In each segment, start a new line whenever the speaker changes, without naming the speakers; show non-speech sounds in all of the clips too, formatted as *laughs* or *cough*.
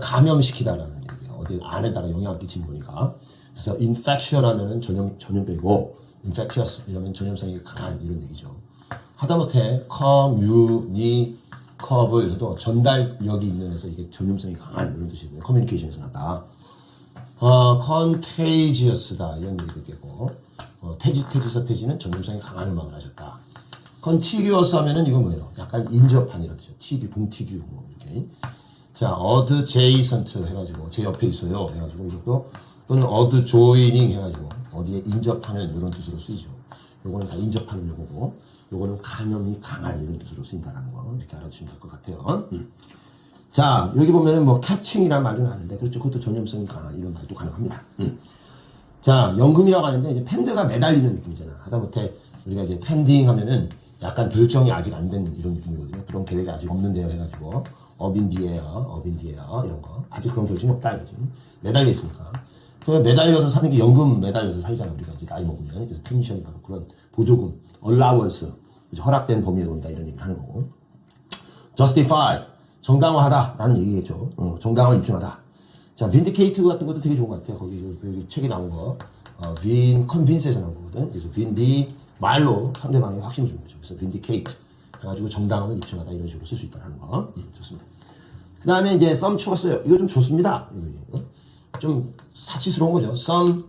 감염시키다라는 얘기예요. 어디 안에다가 영향을 끼치는 거니까. 그래서 infection 하면은 전염 전염병이고 infectious 이러면 전염성이 강한 이런 얘기죠. 하다못해 communicable 도 전달력이 있는 해서 이게 전염성이 강한 이런 뜻이거든요. 커뮤니케이션에서 나다. 어, contagious다 이런 얘기도 되고 어, 태지 태지서 태지는 전염성이 강한 음악을 하셨다. contiguous 하면은 이건 뭐예요? 약간 인접한이라는 뜻이죠. 티규, 동티규 뭐 이렇게. 자, adjacent 해가지고 제 옆에 있어요. 해가지고 이것도 또는 adjoining 해가지고 어디에 인접하는 이런 뜻으로 쓰이죠. 요거는 다 인접하는 용어고 요거는 감염이 강한 이런 뜻으로 쓰인다라는 거 이렇게 알아두시면 될 것 같아요. 음. 자, 여기 보면은 뭐 캐칭이라는 말도 나는데 그렇죠. 그것도 전염성이 강한 이런 말도 가능합니다. 음. 자, 연금이라고 하는데 이제 팬드가 매달리는 느낌이잖아. 하다못해 우리가 이제 팬딩 하면은 약간 결정이 아직 안 된 이런 느낌이거든요. 그런 계획이 아직 없는데요 해가지고 어빈디에요, 어빈디에요 이런 거 아직 그런 결정이 없다 이거지. 매달려 있으니까. 그 매달려서 사는 게 연금 매달려서 살잖아 우리가 이제 나이 먹으면 그래서 펜션이 바로 그런 보조금, 얼라원스 허락된 범위에 놓는다 이런 얘기를 하는 거고. justify 정당화하다라는 얘기겠죠. 어, 정당화를 입증하다. 자, vindicate 같은 것도 되게 좋은 것 같아요. 거기, 여기, 여기 책에 나온 거. 어, vin, convince에서 나온 거거든. 그래서 vindi, 말로 상대방에 확신을 주는 거죠. 그래서 vindicate. 해가지고 정당함을 입증하다 이런 식으로 쓸 수 있다는 거. 음, 좋습니다. 그 다음에 이제 썸 추었어요. 이거 좀 좋습니다. 이거, 어? 좀 사치스러운 거죠. 썸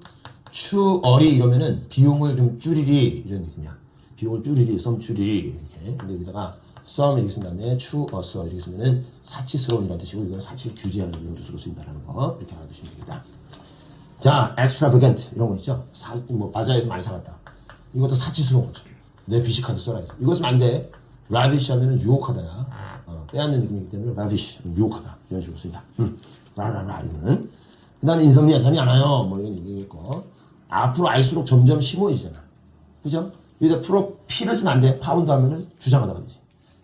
추어리 이러면은 비용을 좀 줄이리 이런 느낌이야. 비용을 줄이리, 썸 줄이리 이렇게. 근데 여기다가 썸 이렇게 쓴 다음에 추어서 이렇게 쓰면은 사치스러운이라는 뜻이고 이건 사치를 규제하는 이런 뜻으로 쓰인다는 거 이렇게 알아두시면 되겠다. 자, extravagant 이런 거 있죠. 사, 뭐 바자에서 많이 사갔다. 이것도 사치스러운 거죠. 내 비시 카드 써라야지. 이것은 안 돼. Lavish 하면은 유혹하다야. 어, 빼앗는 느낌이기 때문에 lavish 유혹하다 이런 식으로 쓰인다. 음, 라라라 이거는. 그다음에 인성미야 잠이 안 와요. 뭐 이런 얘기겠고 앞으로 알수록 점점 심오해지잖아. 그죠? 여기다 프로 피를 쓰면 안 돼. 파운드 하면은 주장하다가 되지.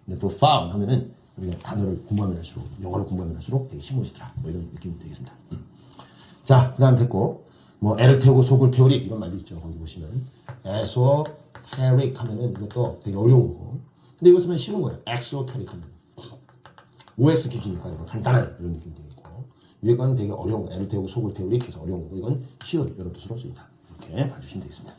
근데 또 found 하면은 우리가 단어를 공부하면 할수록 영어를 공부하면 할수록 되게 심오해지더라. 뭐 이런 느낌이 되겠습니다. 음. 자, 그 다음 됐고, 뭐, 애를 태우고 속을 태우리, 이런 말도 있죠. 거기 보시면. 에소, 테릭 하면은 이것도 되게 어려운 거고. 근데 이거 쓰면 쉬운 거예요. 엑소테릭 하면. OS 기기니까 이거 간단한 이런 느낌이 되겠고. 위에 거는 되게 어려운 거. 애를 태우고 속을 태우리, 그래서 어려운 거고. 이건 쉬운, 이런 뜻으로 쓰인다. 이렇게 봐주시면 되겠습니다.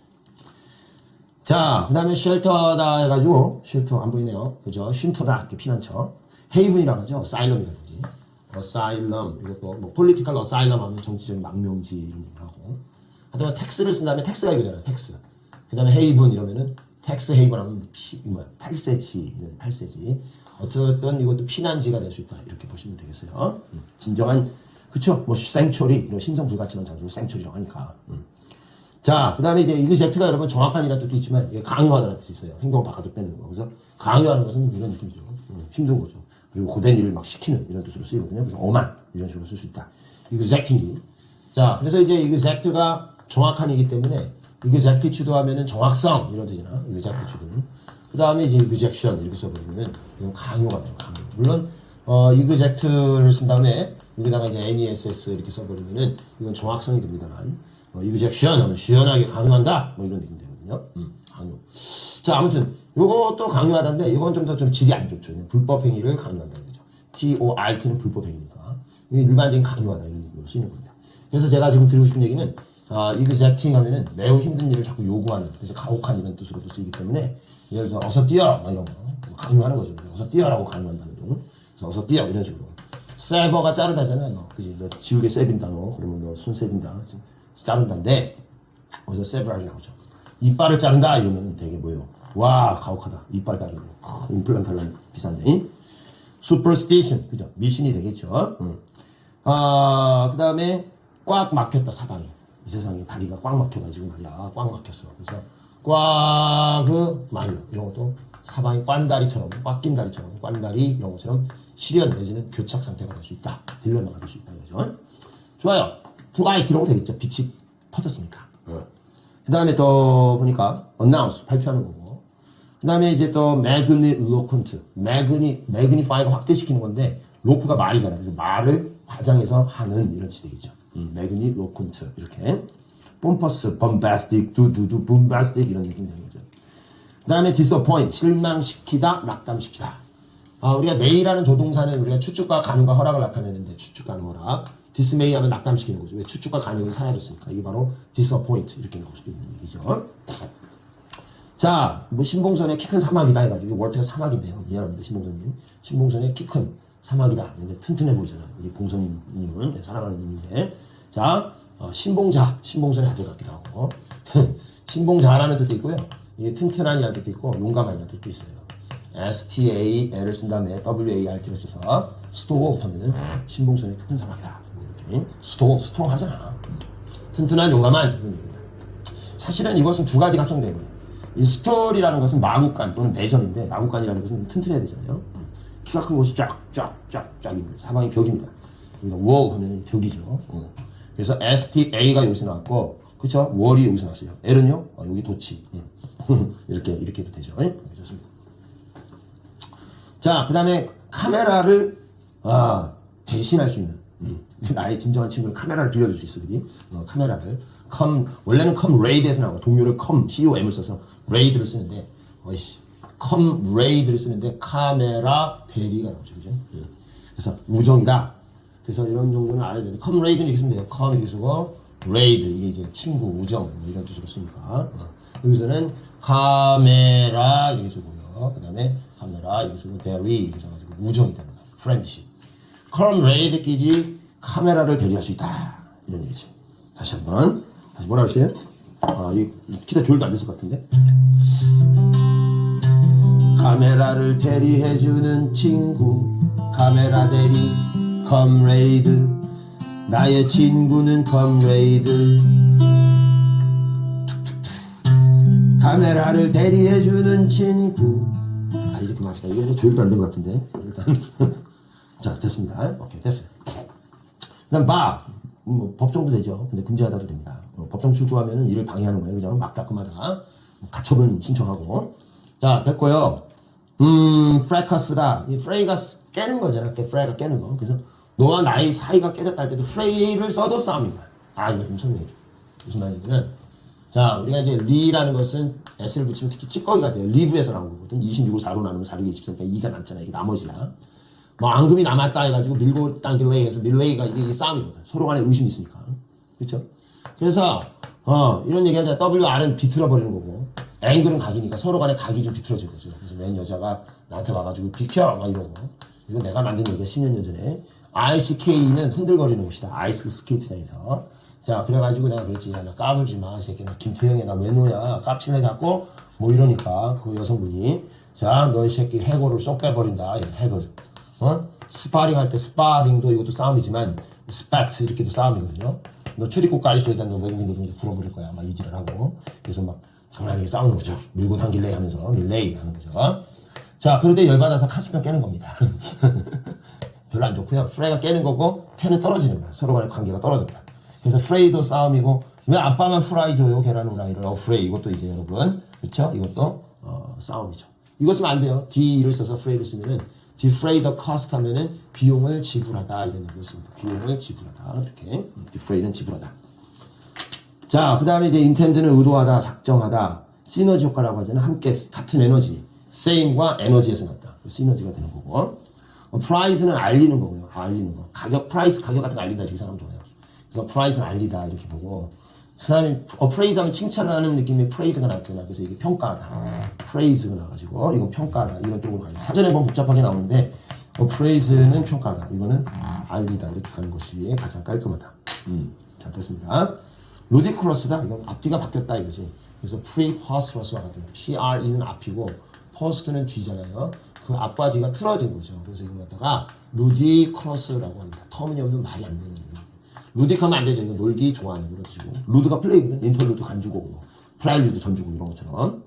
자, 그 다음에 쉘터다 해가지고, 쉘터 안 보이네요. 그죠? 쉼터다. 이렇게 피난처. 헤이븐이라고 하죠. 사일럼이라든지. 어사일럼 이것도 뭐 폴리티컬 어사일럼 하면 정치적인 망명지 이런 얘기를 하고 하여튼 텍스를 쓴 다음에 텍스가 이거잖아요 텍스 그 다음에 헤이븐 이러면은 텍스 헤이븐 하면 피, 뭐야 탈세지 이런 탈세지 어쨌든 이것도 피난지가 될 수 있다 이렇게 보시면 되겠어요 음, 진정한 그쵸 뭐 생초리 이런 심성 불가침한 장소를 생초리라고 하니까 음. 자, 그 다음에 이제 이그젝트가 여러분 정확한이라는 뜻도 있지만 강요하다는 뜻이 있어요. 행동을 바꿔서 빼는 거. 그래서 강요하는 것은 이런 느낌이죠. 음, 힘든 거죠. 그리고 고된 일을 막 시키는 이런 뜻으로 쓰이거든요. 그래서 엄한 이런 식으로 쓸 수 있다. 이그젝팅이. 자, 그래서 이제 이그젝트가 정확한이기 때문에 이그젝티추드 하면은 정확성 이런 뜻이잖아. 이그젝티추드는. 그 다음에 이제 이그젝션 이렇게 써버리면은 이건 강요가 되죠. 강요. 물론 어, 이그젝트를 쓴 다음에 여기다가 이제 NESS 이렇게 써버리면은 이건 정확성이 됩니다만 어, 이그젝션 하면 시원하게 강요한다 뭐 이런 느낌 되거든요. 음, 강요. 자 아무튼 요것도 강요하다인데 이건 좀 더좀 질이 안 좋죠. 불법 행위를 강요한다는 거죠. T-O-R-T는 불법 행위니까 일반적인 강요하다 이런 느낌으로 쓰이는 겁니다. 그래서 제가 지금 드리고 싶은 얘기는 아, 이그젝팅 하면은 매우 힘든 일을 자꾸 요구하는 그래서 가혹한 이런 뜻으로도 쓰이기 때문에 예를 들어서 어서 뛰어 뭐 이런 거 강요하는 거죠. 어서 뛰어라고 강요한다는 거. 그래서 어서 뛰어 이런 식으로. 세버가 자르다잖아요. 너. 그지? 너 지우개 세빈다 너. 그러면 너 손 세빈다. 자른다인데 어디서 세브라이 나오죠. 이빨을 자른다 이러면 되게 뭐예요? 와 가혹하다. 이빨 자르는 거. 임플란트 하려면 비싼데. superstition 그죠? 미신이 되겠죠. 응. 아 그 다음에 꽉 막혔다 사방이. 이 세상에 다리가 꽉 막혀가지고 말이야 꽉 막혔어. 그래서 꽉그 마이너 이런 것도 사방이 꽌다리처럼 꽉낀 다리처럼 꽌다리 이런 것처럼 실현 내지는 교착 상태가 될 수 있다. 딜레마가 될 수 있다. 그죠? 좋아요. VIT라고 되겠죠. 빛이 퍼졌으니까. 그 다음에 또 보니까 announce 발표하는 거고. 그 다음에 이제 또 magniloquent, magni, magnify가 확대시키는 건데 로크가 말이잖아요. 그래서 말을 과장해서 하는 이런 뜻이 음, magniloquent 이렇게 pompous, bombastic, 두두두, bombastic 이런 느낌이 되는 거죠. 그 다음에 disappoint, 실망시키다, 낙담시키다. 아, 우리가 may라는 조동사는 우리가 추측과 가능과 허락을 나타내는데 추측 가능 허락. dismay 하면 낙담시키는 거죠. 왜 추측과 가능이 사라졌으니까. 이게 바로 disappoint 이렇게 나올 수도 있는 얘기죠. 자, 뭐 신봉선의 키 큰 사막이다 해가지고 월트가 사막인데요. 미안합니다, 신봉선님. 신봉선의 키 큰 사막이다. 근데 튼튼해 보이잖아요. 우리 봉선님은 네, 사랑하는 님인데. 자, 어, 신봉자, 신봉선의 아들 같기도 하고. *laughs* 신봉자라는 뜻도 있고요. 이게 튼튼한이라는 뜻도 있고 용감한이라는 뜻도 있어요. STA를 쓴 다음에 WART를 써서 스토어 하면은 신봉선의 큰 사막이다. 스토어, 스트롱 하잖아. 튼튼한 용감한. 사실은 이것은 두 가지가 합성된 거예요. 이 스토리라는 것은 마구간 또는 내전인데 마구간이라는 것은 튼튼해야 되잖아요. 키가 큰 것이 쫙 쫙 쫙쫙입니다. 사방이 벽입니다. 여기다 wall 하면 벽이죠. 어. 그래서 STA가 여기서 나왔고, 그쵸? wall이 여기서 나왔어요. L은요? 어, 여기 도치. 음. *laughs* 이렇게 이렇게 해도 되죠. 예? 좋습니다. 자, 그 다음에 카메라를 아, 대신할 수 있는 음. *laughs* 나의 진정한 친구는 카메라를 빌려줄 수 있어, 그지? 어, 카메라를 com 원래는 com raid에서 나와 동료를 com com을 써서 raid를 쓰는데 어이씨 com raid를 쓰는데 카메라 대리가 나오죠, 그죠? 예. 그래서 우정이다. 그래서 이런 정도는 알아야 되는데 com raid는 이렇게 쓰면 돼요. com 이렇게 쓰고 raid 이게 이제 친구, 우정 뭐 이런 뜻으로 쓰니까 어. 여기서는 카메라 이렇게 쓰고요. 그 다음에 카메라 이렇게 쓰고 대리 이렇게 써가지고 우정이 됩니다. friendship. com raid끼리 카메라를 대리할 수 있다 이런 얘기죠. 다시 한번 다시 뭐라 그랬어요? 아, 이, 이 키가 조율도 안 됐을 것 같은데. 카메라를 대리해주는 친구, 카메라 대리, 컴레이드. 나의 친구는 컴레이드. 카메라를 대리해주는 친구. 아, 이제 그만합시다. 이게 조율도 안 된 것 같은데. 일단. *laughs* 자, 됐습니다. 오케이, 됐어요. 그 다음 바. 뭐, 법정도 되죠. 근데 금지하다도 됩니다. 어, 법정 출두하면 일을 방해하는 거예요. 그죠? 막 따끔하다. 가처분 신청하고. 자, 됐고요. 음, 프레커스다. 이 프레이가 깨는 거잖아. 그 프레이가 깨는 거. 그래서 너와 나의 사이가 깨졌다 할 때도 프레이를 써도 싸움이다. 아, 이거 좀 설명해 줘. 무슨 말이냐면, 자, 우리가 이제 리라는 것은 s를 붙이면 특히 찌꺼기가 돼요. 리브에서 나온 거거든. 26을 4로 나누면 4르기 24니까 2가 남잖아. 이게 나머지야. 뭐 앙금이 남았다 해가지고 밀고 당길레이 해서 밀레이가 이게 싸움이거든. 서로 간에 의심이 있으니까. 그렇죠? 그래서 어 이런 얘기 하자. WR은 비틀어 버리는 거고 앵글은 각이니까 서로 간에 각이 좀 비틀어질 거죠. 그래서 맨 여자가 나한테 와가지고 비켜 막 이러고 이거 내가 만든 얘기야 10년 전에 ICK는 흔들거리는 곳이다. 아이스 스케이트장에서 자 그래가지고 내가 그랬지 야, 나 까불지 마 새끼 나 김태형이 나 외노야 깝치네 자꾸 뭐 이러니까 그 여성분이 자 너 이 새끼 해고를 쏙 빼버린다 해고 어? 스파링 할 때 스파링도 이것도 싸움이지만 스파트 이렇게도 싸움이거든요. 너 출입국 가리수에 대한 너 외국인들 이제 불어버릴 거야. 막 이지를 하고. 그래서 막 장난하게 싸우는 거죠. 밀고 당길래 하면서 밀레이 하는 거죠. 자, 그런데 열받아서 카스펜 깨는 겁니다. *laughs* 별로 안 좋고요. 프레이가 깨는 거고 펜은 떨어지는 거야. 서로 간의 관계가 떨어집니다. 그래서 프레이도 싸움이고 왜 아빠만 프라이 줘요 계란 후라이를 어 프레이 이것도 이제 여러분 그렇죠? 이것도 어, 싸움이죠. 이거 쓰면 안 돼요. D를 써서 프레이를 쓰면은 defray the cost 하면은 비용을 지불하다 이런 얘기를 씁니다. 비용을 지불하다 이렇게 defray는 지불하다. 자, 그 다음에 이제 intend는 의도하다, 작정하다, 시너지 효과라고 하잖아요. 함께 같은 에너지, same과 에너지에서 났다. 시너지가 되는 거고. 어, price는 알리는 거고요. 알리는 거. 가격, price 가격 같은 거 알린다 이렇게 생각하면 좋아요. 그래서 price는 알리다 이렇게 보고. 그 다음에 appraise 하면 칭찬하는 느낌의 praise가 나왔잖아. 그래서 이게 평가하다. praise가 나와가지고 이건 평가하다. 이런 쪽으로 가요. 사전에 보면 복잡하게 나오는데 appraise는 평가하다. 이거는 알리다 이렇게 가는 것이 가장 깔끔하다. 음, 자 됐습니다. 루디크러스다. 이건 앞뒤가 바뀌었다 이거지. 그래서 preposterous와 같은 거. PRE는 앞이고 post는 뒤잖아요. 그 앞과 뒤가 틀어진 거죠. 그래서 이걸 갖다가 루디크러스라고 합니다. 터무니없는 말이 안 되는 거예요. 루딕하면 안 되죠. 이거 놀기 좋아하는 그런 뜻이고. 루드가 플레이거든. 인터루드 간주고, 뭐. 프라일루드 전주고 이런 것처럼.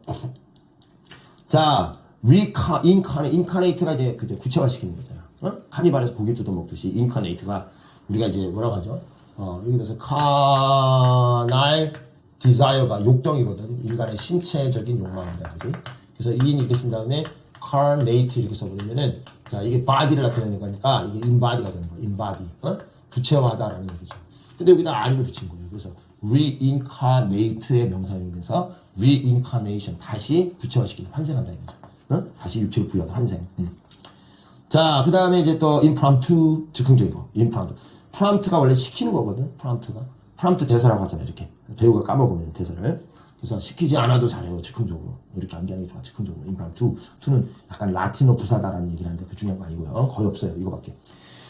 자, 리카, 인카네, 인카네이트가 이제 그죠 구체화시키는 거잖아. 어? 카니발에서 고기 뜯어 먹듯이 인카네이트가 우리가 이제 뭐라고 하죠? 어, 여기 대해서 카날 디자이어가 욕덩이거든. 인간의 신체적인 그지? 그래서 이인 이렇게 쓴 다음에 carnate 이렇게 써버리면은 자 이게 body를 나타내는 거니까 이게 inbody가 되는 거야. inbody. 어? 구체화하다라는 얘기죠. 근데 여기다 R을 붙인 거예요. 그래서 reincarnate의 명사형이 돼서 reincarnation 다시 구체화시키는 환생한다 이거죠. 어? 다시 육체를 부여한 환생. 음. 자, 그 다음에 이제 또 impromptu 즉흥적인 거. impromptu. Prompt가 원래 시키는 거거든. prompt가. prompt 대사라고 하잖아요. 이렇게 배우가 까먹으면 대사를. 그래서 시키지 않아도 잘해요. 즉흥적으로. 이렇게 암기하는 게 좋아. 즉흥적으로. impromptu. 투는 약간 라틴어 부사다라는 얘기를 하는데 그 중요한 거 아니고요. 거의 없어요. 이거밖에.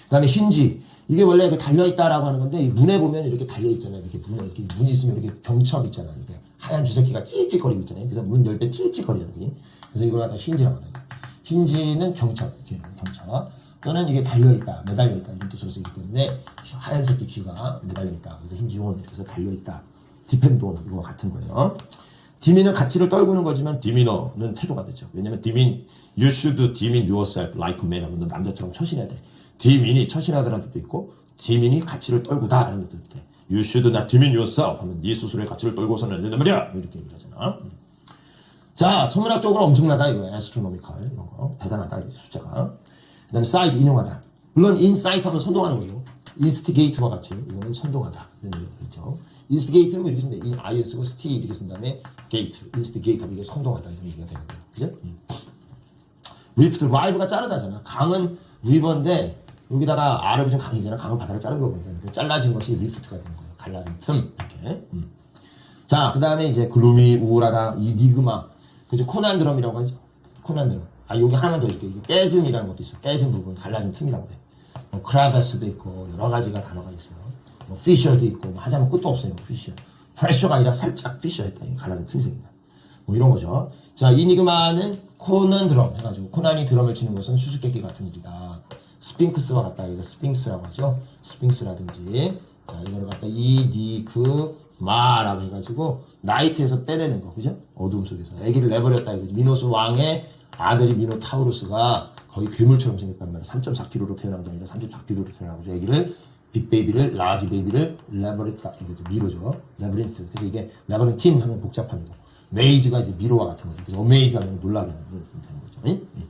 그 다음에 힌지. 이게 원래 그 달려있다라고 하는 건데 이 문에 보면 이렇게 달려있잖아요. 이렇게 문에 이렇게 문이 있으면 이렇게 경첩 있잖아요. 이렇게 하얀 주석기가 찌릿찌릿거리고 있잖아요. 그래서 문 열 때 찌릿찌릿거리는 게. 그래서 이걸 갖다 힌지라고 하거든요. 힌지는 경첩, 이렇게 경첩. 또는 이게 달려있다, 매달려있다 이런 뜻으로 쓰기 때문에 하얀색 귀가 매달려있다. 그래서 힌지온 이렇게 해서 달려있다. 디펜드온 이거 같은 거예요. 디미는 가치를 떨구는 거지만 디미너는 태도가 되죠. 왜냐면 디민 you should demean yourself like man 하면 너 남자처럼 처신해야 돼. 디민이 처신하다라는 뜻도 있고 디민이 가치를 떨구다 라는 뜻도 돼. You should not demean yourself 하면 네 스스로의 가치를 떨고서는 안 된단 말이야. 이렇게 얘기하잖아. 음. 자, 천문학적으로 엄청나다 이거 astronomical 이런 거 대단하다 이 숫자가. 그 다음에 side 인용하다. 물론 insight 하면 선동하는 거예요. instigate와 같이 이거는 선동하다 이런 얘기가 있죠. instigate는 뭐 이렇게 쓴다. 이 i 쓰고 st 이렇게 쓴 다음에 gate, instigate 하면 이게 선동하다 이런 얘기가 되는 거예요. 그죠? 음. rift, rive가 자르다잖아. 강은 river인데 여기다가 r을 붙인 강이잖아. 강은 바다를 자른 거거든. 그 잘라진 것이 rift가 되는 거예요. 갈라진 틈 이렇게. 음. 자, 그 다음에 이제 글루미, 우울하다, 이 니그마. 그죠? 코난 드럼이라고 하죠. 코난 드럼. 아, 여기 하나만 더 있게. 이게 깨짐이라는 것도 있어. 깨짐 부분, 갈라진 틈이라고 해. 뭐, 크라베스도 있고, 여러 가지가 단어가 있어요. 뭐, 피셔도 있고, 뭐 하자면 끝도 없어요. 피셔. 프레셔가 아니라 살짝 피셔했다. 이 갈라진 틈새입니다. 뭐 이런 거죠. 자, 이니그마는 코난 드럼 해가지고, 코난이 드럼을 치는 것은 수수께끼 같은 일이다. 스핑크스와 같다. 이거 스핑크스라고 하죠. 스핑크스라든지. 자, 이거를 갖다 이니그 마라고 해가지고 나이트에서 빼내는 거 그죠? 어둠 속에서. 아기를 내버렸다. 이거지. 미노스 왕의 아들이 미노 타우루스가 거의 괴물처럼 생겼단 말이야. 3.4kg로 태어난 게 아니라 34kg로 태어나고 아기를 빅베이비를 라지 베이비를 레버리타 이거죠. 미로죠. 레버린트. 그래서 이게 레버린틴 하면 복잡한 거 메이즈가 이제 미로와 같은 거죠. 그래서 어메이즈 하면 놀라게 되는 거죠. 응? 응.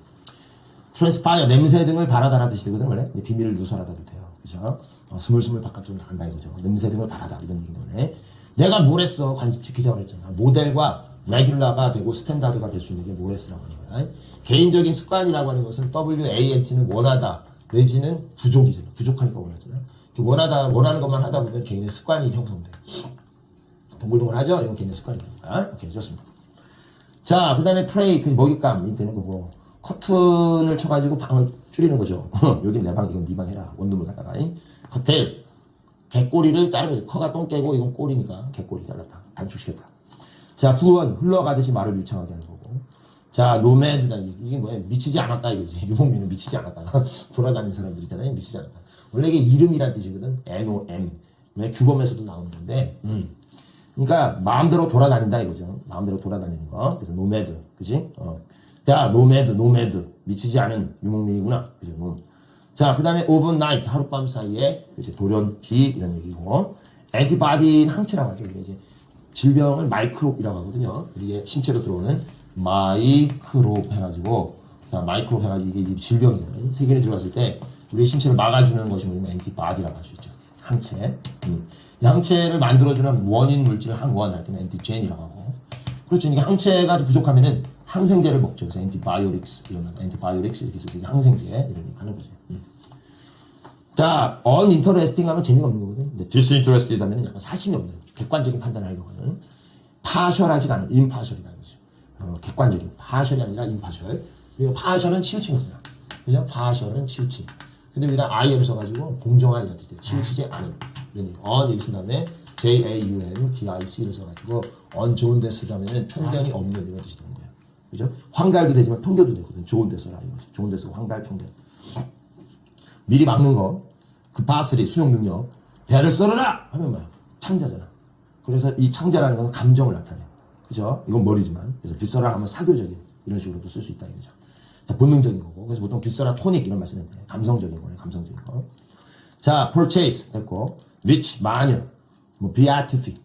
트랜스파이어 냄새 등을 바라다라 뜻이 되거든 원래? 비밀을 누설하다도 돼요. 그죠? 어, 스물스물 바깥으로 나간다 이거죠. 냄새 등을 바라다 이런 얘기 때문에 내가 뭘 했어? 관습 지키자고 그랬잖아. 모델과 레귤라가 되고 스탠다드가 될 수 있는 게 모레스라고 하는 거야? 개인적인 습관이라고 하는 것은 WANT는 원하다 내지는 부족이잖아. 부족하니까 원하잖아. 원하다 원하는 것만 하다 보면 개인의 습관이 형성돼. 동글동글하죠? 이건 개인의 습관이니까 오케이 좋습니다. 자, 그 다음에 프레이, 그 먹잇감이 되는 거고, 커튼을 쳐가지고 방을 줄이는 거죠. *laughs* 여긴 내 방, 이건 네 방 해라. 원룸을 갖다가. 잉? 커튼, 개꼬리를 거죠. 커가 똥 깨고, 이건 꼬리니까 개꼬리 잘랐다. 단축시켰다. 자, 후원, 흘러가듯이 말을 유창하게 하는 거고. 자, 노매드다. 이게 뭐야? 미치지 않았다, 이거지. *laughs* 유목민은 미치지 않았다. *laughs* 돌아다니는 사람들 있잖아요. 미치지 않았다. 원래 이게 이름이란 뜻이거든. N-O-M. 왜 규범에서도 나오는 건데, 음. 그러니까 마음대로 돌아다닌다 이거죠. 마음대로 돌아다니는 거. 그래서 노매드, 그지? 어. 자, 노매드, 노매드 미치지 않은 유목민이구나, 그죠? 음. 자, 그 다음에 overnight 하룻밤 사이에 그치 돌연기 이런 얘기고, 엔티바디는 항체라고 하죠. 이제 질병을 마이크롭이라고 하거든요. 우리의 신체로 들어오는 마이크롭 해가지고, 자, 마이크롭 해가지고 이게 질병이잖아요. 세균이 들어갔을 때 우리의 신체를 막아주는 것이 뭐냐면 엔티바디라고 할 수 있죠. 항체. 음. 이 항체를 만들어주는 원인 물질을 항원 할 때는 엔티젠이라고 하고. 그렇죠. 이게 항체가 부족하면은 항생제를 먹죠. 그래서 엔티바이오릭스 이러면 엔티바이오릭스 이렇게 해서 항생제 얘기 하는 거죠. 음. 자, uninteresting 하면 재미가 없는 거거든. 근데 disinterested 하면 약간 사심이 없는 객관적인 판단을 하려고 하는 파셜하지가 않은 impartial이라는 거죠. 어, 객관적인 파셜이 아니라 impartial. 그리고 파셜은 치우침이구나. 그죠? 파셜은 치우침. 근데 여기다 IM 써가지고 공정한 이런 뜻이에요. 치우치지 않은. 이런 on 이렇게 쓴 다음에 J-A-U-N, D-I-C를 써가지고 on 좋은 데 쓰다면 편견이 없는 이런 뜻이 거예요. 그죠? 황달도 되지만 편견도 되거든. 좋은 데 써라 이거지. 좋은 데 쓰고 황달 편견. 미리 막는 거. 그 바스리 수용 능력. 배를 썰어라! 하면 뭐야? 창자잖아. 그래서 이 창자라는 것은 감정을 나타내. 그죠? 이건 머리지만. 그래서 빗서라 하면 사교적인 이런 식으로도 쓸 수 있다 이거죠. 자, 본능적인 거고. 그래서 보통 빗서라 토닉 이런 말 쓰는데 감성적인 거예요. 감성적인 거. 자, purchase 됐고. rich 마녀. 뭐 beatific.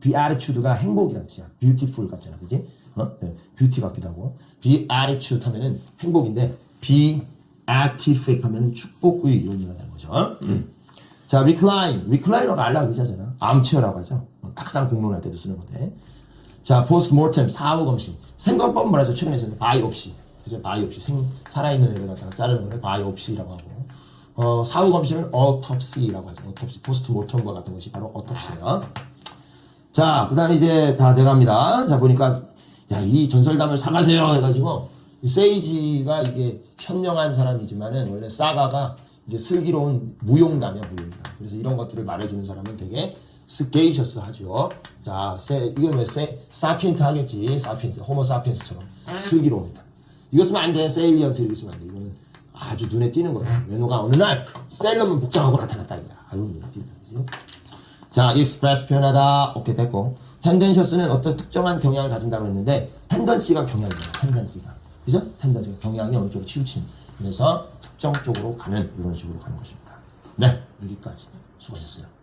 beatitude가 행복이라는 뜻이야. beautiful 같잖아. 그지? 어? 네. beauty 같기도 하고. beatitude 하면은 행복인데 beatific 하면은 축복의 얘기가 되는 거죠. 음. 자, recline. recliner가 알라고 의자잖아. 암체어라고 하죠. 어, 탁상 공론할 때도 쓰는 건데. 자, postmortem. 사후 검신. 생검법 말해서 최근에 쓰는 바이옵시. 그죠? 바이옵시 생 살아있는 애를 갖다가 자르는 걸 바이옵시라고 하고 어, 사후 검신은 autopsy라고 하죠. autopsy 포스트 모텀과 같은 것이 바로 autopsy예요. 자, 그 다음에 이제 다 돼갑니다. 자 보니까 야 이 전설담을 사가세요 해가지고 이 세이지가 이게 현명한 사람이지만은 원래 사가가 이게 슬기로운 무용담이야 무용담. 그래서 이런 것들을 말해주는 사람은 되게 스게이셔스 하죠. 자, 세, 이건 왜 세, 사피엔트 하겠지. 사피엔트, 호모 사피엔스처럼 슬기로움이다. 이거 쓰면 안 돼. 세일리언트 이렇게 쓰면 안 돼. 이거는 아주 눈에 띄는 거야. 외노가 어느 날 셀러문 복장하고 나타났다. 이거야. 아유 눈에 띈다. 그지? 자, 익스프레스 표현하다. 오케이, 됐고. 텐덴셔스는 어떤 특정한 경향을 가진다고 했는데, 텐던시가 경향이에요. 텐던시가. 그죠? 텐던시가 경향이 어느 쪽으로 치우치는. 그래서 특정 쪽으로 가는, 이런 식으로 가는 것입니다. 네, 여기까지. 수고하셨어요.